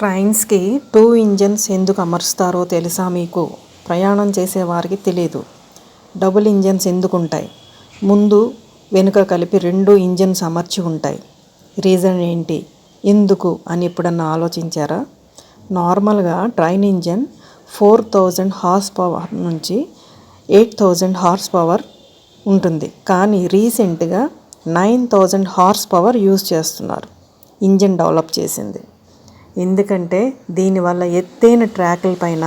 ట్రైన్స్కి two engines ఎందుకు అమరుస్తారో తెలుసా మీకు? ప్రయాణం చేసేవారికి తెలియదు డబుల్ ఇంజన్స్ ఎందుకు ఉంటాయి ముందు వెనుక కలిపి రెండు ఇంజన్స్ అమర్చి ఉంటాయి. రీజన్ ఏంటి? ఎందుకు అని ఎప్పుడన్నా ఆలోచించారా? నార్మల్గా train engine four thousand horse power నుంచి ఎయిట్ థౌజండ్ హార్స్ పవర్ ఉంటుంది. కానీ రీసెంట్గా nine thousand horse power use చేస్తున్నారు. ఇంజన్ డెవలప్ చేసింది. ఎందుకంటే దీనివల్ల ఎత్తైన ట్రాక్ల పైన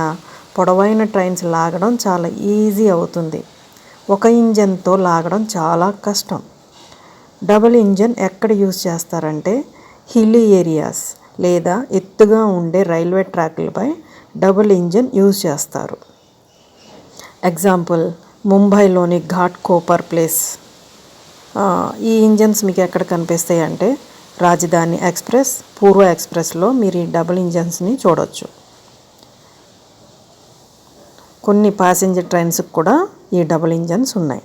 పొడవైన ట్రైన్స్ లాగడం చాలా ఈజీ అవుతుంది. ఒక ఇంజన్తో లాగడం చాలా కష్టం. డబుల్ ఇంజన్ ఎక్కడ యూజ్ చేస్తారంటే హిల్లీ ఏరియాస్ లేదా ఎత్తుగా ఉండే రైల్వే ట్రాక్లపై డబుల్ ఇంజన్ యూజ్ చేస్తారు. ఎగ్జాంపుల్ ముంబైలోని ఘాట్ కోపర్ ప్లేస్. ఈ ఇంజన్స్ మీకు ఎక్కడ కనిపిస్తాయి అంటే రాజధాని ఎక్స్ప్రెస్ పూర్వ ఎక్స్ప్రెస్లో మీరు ఈ డబుల్ ఇంజన్స్ని చూడవచ్చు కొన్ని ప్యాసింజర్ ట్రైన్స్కి కూడా ఈ డబుల్ ఇంజన్స్ ఉన్నాయి.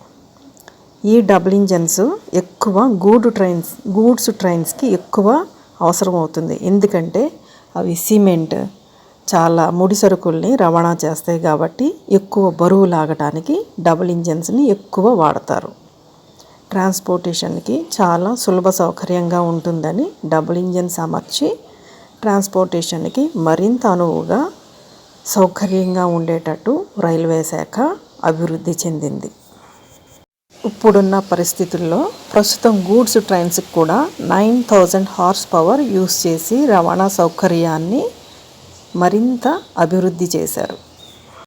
ఈ డబుల్ ఇంజన్స్ ఎక్కువ గూడు ట్రైన్స్ గూడ్స్ ట్రైన్స్కి ఎక్కువ అవసరం అవుతుంది. ఎందుకంటే అవి సిమెంట్ చాలా ముడి సరుకుల్ని రవాణా చేస్తాయి కాబట్టి ఎక్కువ బరువు లాగడానికి డబుల్ ఇంజన్స్ని ఎక్కువ వాడతారు. ట్రాన్స్పోర్టేషన్కి చాలా సులభ సౌకర్యంగా ఉంటుందని డబుల్ ఇంజన్స్ అమర్చి ట్రాన్స్పోర్టేషన్కి మరింత అనువుగా సౌకర్యంగా ఉండేటట్టు రైల్వే శాఖ అభివృద్ధి చెందింది. ఇప్పుడున్న పరిస్థితుల్లో ప్రస్తుతం గూడ్స్ ట్రైన్స్కి కూడా nine thousand horse power use చేసి రవాణా సౌకర్యాన్ని మరింత అభివృద్ధి చేశారు.